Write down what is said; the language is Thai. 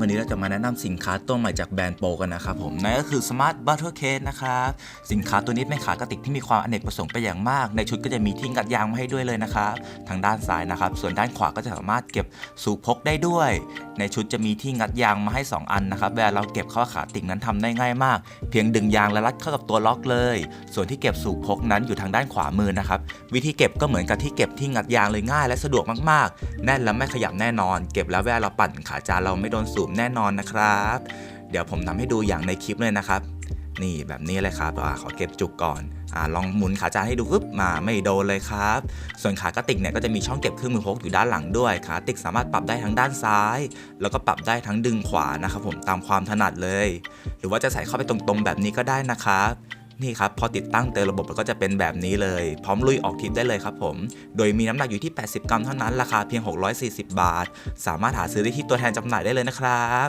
วันนี้เราจะมาแนะนำสินค้าตัวใหม่จากแบรนด์โปกันนะครับผมนั่นก็คือ Smart Butter Case นะครับสินค้าตัวนี้เป็นขากระติกที่มีความอเนกประสงค์ไปอย่างมาก ในชุดก็จะมีที่งัดยางมาให้ด้วยเลยนะครับทางด้านซ้ายนะครับ ส่วนด้านขวาก็จะสามารถเก็บสูบพกได้ด้วย ในชุดจะมีที่งัดยางมาให้ 2 อันนะครับเวลาเราเก็บเข้าขาติกนั้นทำได้ง่ายมาก เพียงดึงยางและรัดเข้ากับตัวล็อกเลย ส่วนที่เก็บสูบพกนั้นอยู่ทางด้านขวามือนะครับวิธีเก็บก็เหมือนกับที่เก็บที่งัดยางเลยง่าย และสะดวกมากๆ แน่นและไม่ขยับแน่นอน เก็บแล้วเวลาเราปั่นขาจานเราไม่โดนสูบแน่นอนนะครับ เดี๋ยวผมทำให้ดูอย่างในคลิปเลยนะครับ นี่แบบนี้เลยครับอขอเก็บจุกก่อนอลองหมุนขาจานให้ดูปึ๊บมาไม่โดนเลยครับ ส่วนขากระติกเนี่ยก็จะมีช่องเก็บเครื่องมือพกอยู่ด้านหลังด้วยขาติกสามารถปรับได้ทั้งด้านซ้าย แล้วก็ปรับได้ทั้งดึงขวานะครับผมตามความถนัดเลย หรือว่าจะใส่เข้าไปตรงๆแบบนี้ก็ได้นะครับ นี่ครับพอติดตั้งเต็มระบบก็จะเป็นแบบนี้เลย พร้อมลุยออกทริปได้เลยครับผม โดยมีน้ำหนักอยู่ที่ 80 กรัมเท่านั้น ราคาเพียง 640 บาท สามารถหาซื้อได้ที่ตัวแทนจำหน่ายได้เลยนะครับ